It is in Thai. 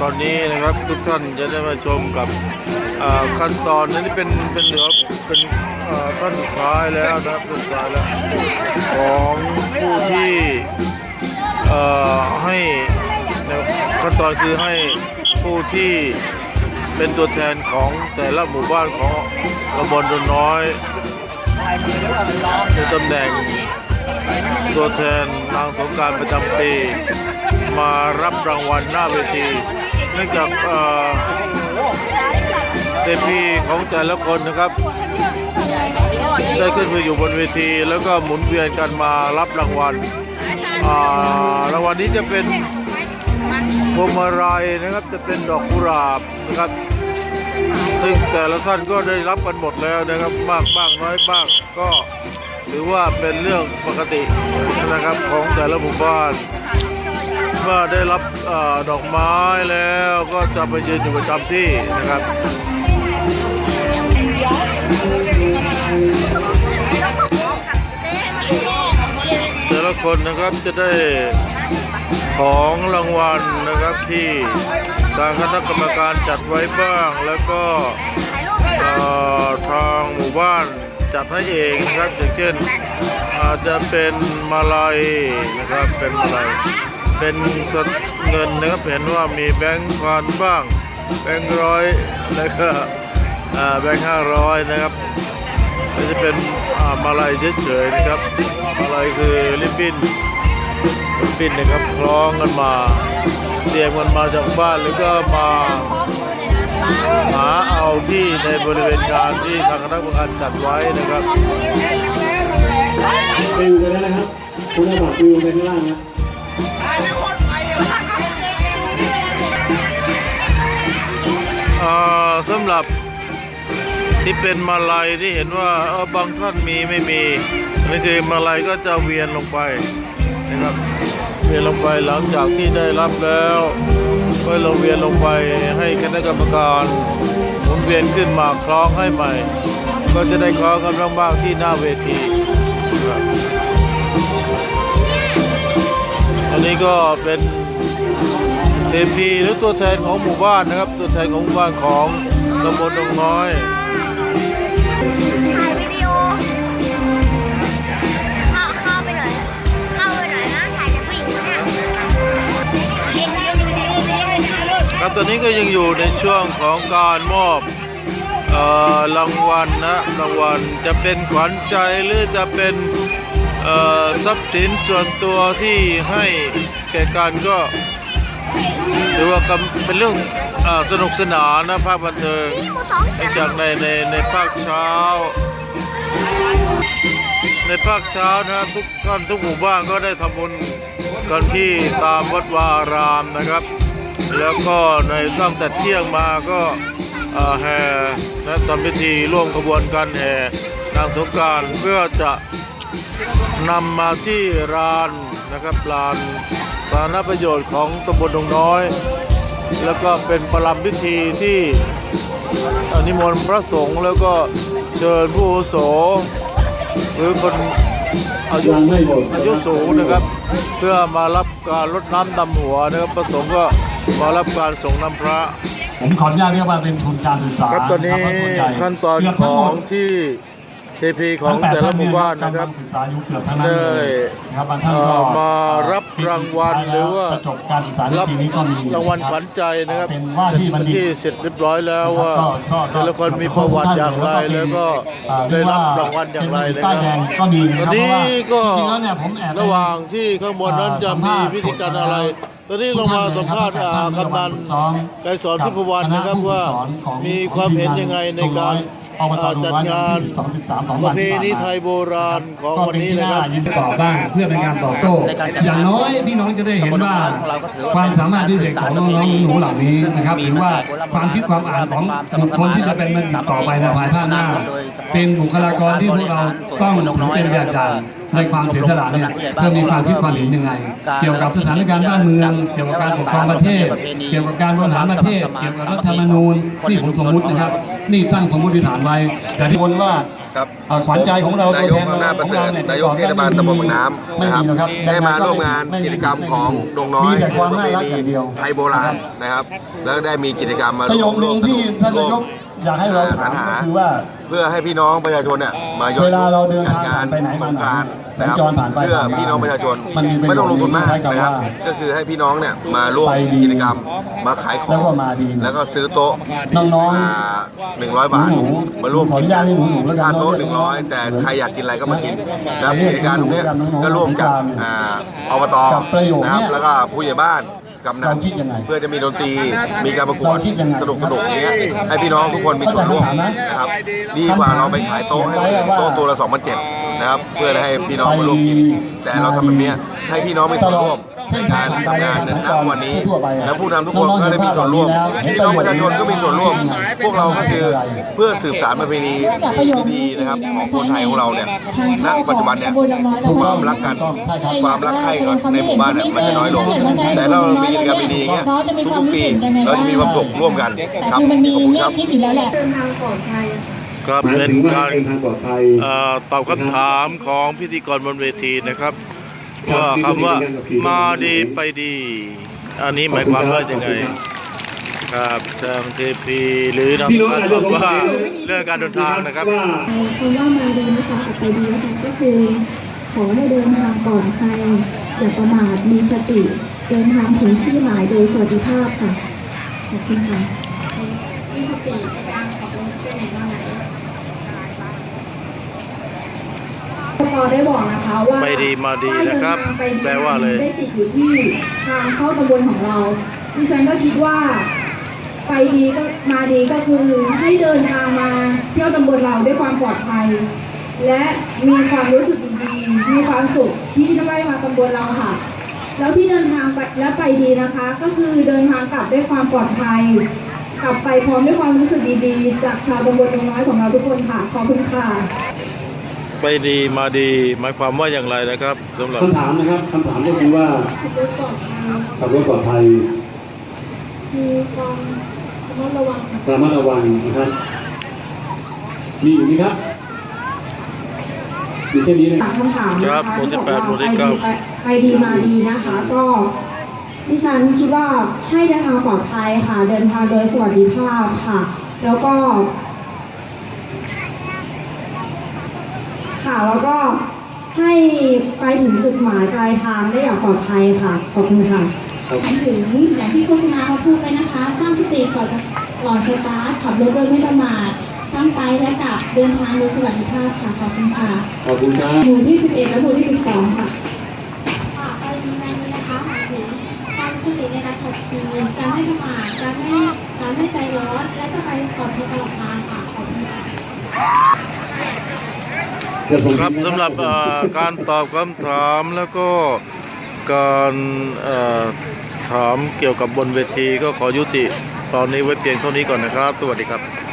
ตอนนี้นะครับทุกท่านจะได้มาชมกับขั้นตอนนั้นเป็นเป็นเหลือเป็นขั้นสุดท้ายแล้วนะครับต้นสุดท้ายแล้วของผู้ที่ให้ขั้นตอนคือให้ผู้ที่เป็นตัวแทนของแต่ละหมู่บ้านของตำบลดนน้อยในตำแหน่งตัวแทนนางสงการประจำปี มารับรางวัลหน้าเวที นื่องจากเอ่อเต็พีของแต่ละคนนะครับ ได้ขึ้นไปอยู่บนเวทีแล้วก็หมุนเวียนกันมารับรางวัลรางวัลนี้จะเป็นพวงมาลัยนะครับจะเป็นดอกกุหลาบนะครับซึ่งแต่ละท่านก็ได้รับกันหมดแล้วนะครับมากบ้างน้อยบ้างก็ถือว่าเป็นเรื่องปกตินะครับของแต่ละหมู่บ้าน เมื่อได้รับอดอกไม้แล้วก็จะไปยืนอยู่ประจำที่นะครับแต่ละคนนะครับจะได้ของรางวัลนะครับที่ทางคณะกรรมการจัดไว้บ้าง แล้วก็ทางหมู่บ้านจัดให้เองนะครับอย่างเช่นอาจจะเป็นมาลัยนะครับเป็นมาลัย เป็นสดเงินนะครับเห็นว่ามีแบงค์พันบ้าง แบงค์ร้อยแล้วก็แบงค์ห้าร้อยนะครับก็จะเป็นอ่ามาลัยเฉยๆนะครับ มาลัยคือริบบิ้นริบบิ้นนะครับคล้องกันมาเตรียมกันมาจากบ้านแล้วก็มาหาเอาที่ในบริเวณงานที่ทางคณะกรรมการจัดไว้นะครับปิวไปแล้วนะครับคุณอาบัตรปลิวไปข้างล่างนะ หรับที่เป็นมาลัยที่เห็นว่าเออบางท่านมีไม่มีนี่คือมาลัยก็จะเวียนลงไปนะครับเวียนลงไปหลังจากที่ได้รับแล้วก็ลงเวียนลงไปให้คณะกรรมการหมุนเวียนขึ้นมาคล้องให้ใหม่ ก็จะได้คล้องกันบ้างๆที่หน้าเวทีนะครับอันนี้ก็เป็นเอพีหรือตัวแทนของหมู่บ้านนะครับ ตัวแทนของหมู่บ้านของ ตำบลดงน้อยถ่ายวิดีโอเข้าเข้าไปหน่อยเข้าไปหน่อยนะถ่ายจากผู้หญิงคนเนี่ยครับตอนนี้ก็ยังอยู่ในช่วงของการมอบเอ่อรางวัลนะรางวัลจะเป็นขวัญใจหรือจะเป็นเอ่อทรัพย์สินส่วนตัวที่ให้แก่กันก็ ถือว่าเป็นเรื่องอสนุกสนานนะภาคบันเทิงนองเนื่องจากในในในภาคเช้า ในภาคเช้านะทุกท่านทุกหมู่บ้านก็ได้ทำบุญกันที่ตามวัดวาอารามนะครับ แล้วก็ในตั้งแต่เที่ยงมาก็แห่และทำพิธีร่วมขบวนการแห่นางสงการเพื่อจะนำมาที่ลานนะครับลาน สาธารณประโยชน์ของตำบลดงน้อย แล้วก็เป็นประลัมพิธีที่นิมนต์พระสงฆ์แล้วก็เชิญผู้อาวุโส หรือคนอายุยังไม่หมดอายุสูงนะครับ เพื่อมารับการรดน้ำดำหัวนะครับประสงค์ก็มารับการส่งน้ำพระผมขออนุญาตเรียกว่าเป็นทุนการศึกษาครับตอนนี้ะครับส่วใหญ่ขั้นตอนเกืบขทั้องหมดที่ เทพีของแต่ละหมู่บ้านนะครับกำลังศึกษาอยู่เกือบทั้งนั้นเลยนะครับบางท่านก็เอ่อมารับรางวัลหรือว่าจบการศึกษาในรับปีนี้ก็มีรางวัลขวัญใจนะครับเป็นว่าที่บัณฑิตที่เสร็จเรียบร้อยแล้วว่าก็ก็แต่ละคนมีประวัติอย่างไรแล้วก็ได้รับรางวัลอย่างไรนะคป้ารัยแดงบก็ดีตอนนะครับเพนี้ราะว่าก็จริงๆแล้วเนี่ยผมแอบไประหว่างที่ข้างบนนั้นจะมีพิธีการอะไรตอนนี้เรามาสัมภาษณ์อ่ากำนันไกรสอนทิพวรรณนะครับว่ามีความเห็นยังไงในการ อ่าจัดงานประเพณีไทยโบราณของก็วันเป็นนี้ที่นะคน่ารับยินดีตอบบ้างเพื่อเป็นการตอบโต้ในการจัดอย่างน้อยพี่น้องจะได้เห็นว่าความสามารถพิเศษของน้องๆหนูๆเหล่านี้นะครับหรือว่าความคิดความอ่านของบุคคลที่จะเป็นมันต่อไปในภายภาคหน้า เป็นบุคลากรที่พวกเราต้องถือเป็นแบบอย่าง ในความเสียสละเนี่ยเพื่อมีความคิดความเห็นยังไง เกี่ยวกับสถานการณ์บ้านเมืองเกี่ยวกับการปกครองประเทศ เกี่ยวกับการบริหารประเทศ เกี่ยวกับรัฐธรรมนูญนี่ผมสมมุตินะครับ นี่ตั้งสมมติฐานไว้ แต่ที่บนว่าครับอ่าขวัญใจของเรานายกตัวแทนอำนาจประเสริฐของเราเนี่ยนายกเทศบาลตำบลปากน้ำนะครับไม่มีหรอกครับได้มาร่วมงานไม่มีกิจกรรมของดงน้อยมีแต่ความประน่าเพรักณีอย่างเดียวไทยโบราณนะครับ แล้วได้มีกิจกรรมมาประโยคหนึ่งที่ท่านร่นาวยมกอยากให้เราสรถามรหาก็คือว่า เพื่อให้พี่น้องประชาชนเนี่ยมาย้อนเวลาเราเดินทางงานไปไหนสมางไหนกรานต์นะครับสัญจรผ่านไปเพื่อผ่านมาพี่น้องประชาชนมันมีประโยชน์ไม่ต้องลงทุนมากใช้คำนะครับว่าก็คือให้พี่น้องเนี่ยมาร่วมไปดีกิจกรรมมาขายขอแล้วงก็มาดีแล้วก็ซื้อโต๊ะน้องๆหนึ่งร้อยบาทหนูมาร่วมขออนุญาตให้หนูๆแล้วกันค่าโต๊ะเนอะหนึ่งร้อยแต่ใครอยากกินอะไรก็มากินแล้วเรียกกิจการตรงเนี้ยน้องๆก็ร่วมจากสงกรานต์อ่าอบตกับประโยคนะครับเนี่ยแล้วก็ผู้ใหญ่บ้าน กำนัเรานคิดยังไง เพื่อจะมีดนตรีมีการประกวดเราคิดยังไง สนุกสนุกอย่างเงี้ยให้พี่น้องทุกคนมีส่วนร่วมเข้าใจคำถามไหมนะครับดีกว่าเราไปขายโต๊ะให้คำถามว่าโต๊ะตัวละ2,700นะครับเพื่อให้พี่น้องมาร่วมกิน แต่เราทำแบบเนี้ยให้พี่น้องมีส่วนร่วม ในการทำงานในณวันนี้ แล้วผู้นำทุกคนก็ได้มีส่วนร่วมพี่น้องประชาชนก็มีส่วนร่วม พวกเราก็คือเพื่อสืบสานประเพณีดีๆนะครับของคนไทยของเราเนี่ยณปัจจุบันเนี่ยความรักกันความรักใคร่กันในหมู่บ้านเนี่ยมันจะน้อยลง แต่เรามีกิจกรรมดีๆอย่างเงี้ยทุกๆปีเราจะมีความสุขร่วมกันแต่ครับคือมันมีขอบคุณแง่ครับคิดอยู่แล้วแหละครับหมายเป็นถึงว่าการเดินทางปลอดภัยเอ่อตอบคำถามของพิธีกรบนเวทีนะครับครับ ว่าคำว่ามาดีไปดี อันนี้หมายความว่ายังไงครับทางเทพีหรือน้องการอาจบอกว่าเรื่องการเดินทางนะครับว่าคำว่ามาดีนะคะไปดีนะคะก็คือขอให้เดินทางปลอดภัยอย่าประมาทมีสติ เดินทางถึงที่หมายโดยสวัสดิภาพค่ะขอบคุณค่ะมีสติในการขับรถไปไหนมาไหน ปอได้บอกนะคะว่าไปดีมาดีนะครับป้ายเดินทางไปดีแปลว่าอะไรได้ติดอยู่ที่ทางเข้าตำบลของเราดิฉันก็คิดว่า ไปดีก็มาดีก็คือให้เดินทางมาเที่ยวตำบลเราด้วยความปลอดภัย และมีความรู้สึกดีๆมีความสุขที่ได้มาตำบลเราค่ะ แล้วที่เดินทางไปและไปดีนะคะ ก็คือเดินทางกลับด้วยความปลอดภัยกลับไปพร้อมด้วยความรู้สึกดีๆ จากชาวตำบลดงน้อยของเราทุกคนค่ะ ขอบคุณค่ะ ไปดีมาดีหมายความว่าอย่างไรนะครับสำหรับคำถามนะครับคำถามก็คือว่าขับรถปลอดภัยขับรถปลอดภัยมีความระมัดระวังระมัดระวังนะครับมีอยู่ไหมครับมีแค่นี้นะถามคำถามนะครัคะบหมู่ที่ที่แปดบอกหมู่ว่าที่ไปเก้าดีไปไปดีมาดีนะคะก็ดิฉันคิดว่าให้เดินทางปลอดภัยค่ะ เดินทางโดยสวัสดิภาพค่ะ แล้วก็ ค่ะ แล้วก็ให้ไปถึงจุดหมายปลายทางได้อย่างปลอดภัยค่ะ ขอบคุณค่ะ หมายถึงอย่างที่โฆษณาเขาพูดไปนะคะตั้งสติก่อนจะก่อนสตาร์ทขับรถโดยไม่ประมาทตั้งไปและกลับเดินทางโดยสวัสดิภาพค่ะขอบคุณค่ะขอบคุณครับ หมู่ที่ 11 และหมู่ที่ 12 ค่ะค่ะไปดีมาดีนะคะหมายถึงความสติในการขับขี่การไม่ประมาทการไม่การไม่ใจร้อนและจะไปปลอดภัยตลอดทางค่ะขอบคุณค่ะ ครับสำหรับการตอบคำถามแล้วก็การถามเกี่ยวกับบนเวทีก็ขอยุติตอนนี้ไว้เพียงเท่านี้ก่อนนะครับ สวัสดีครับ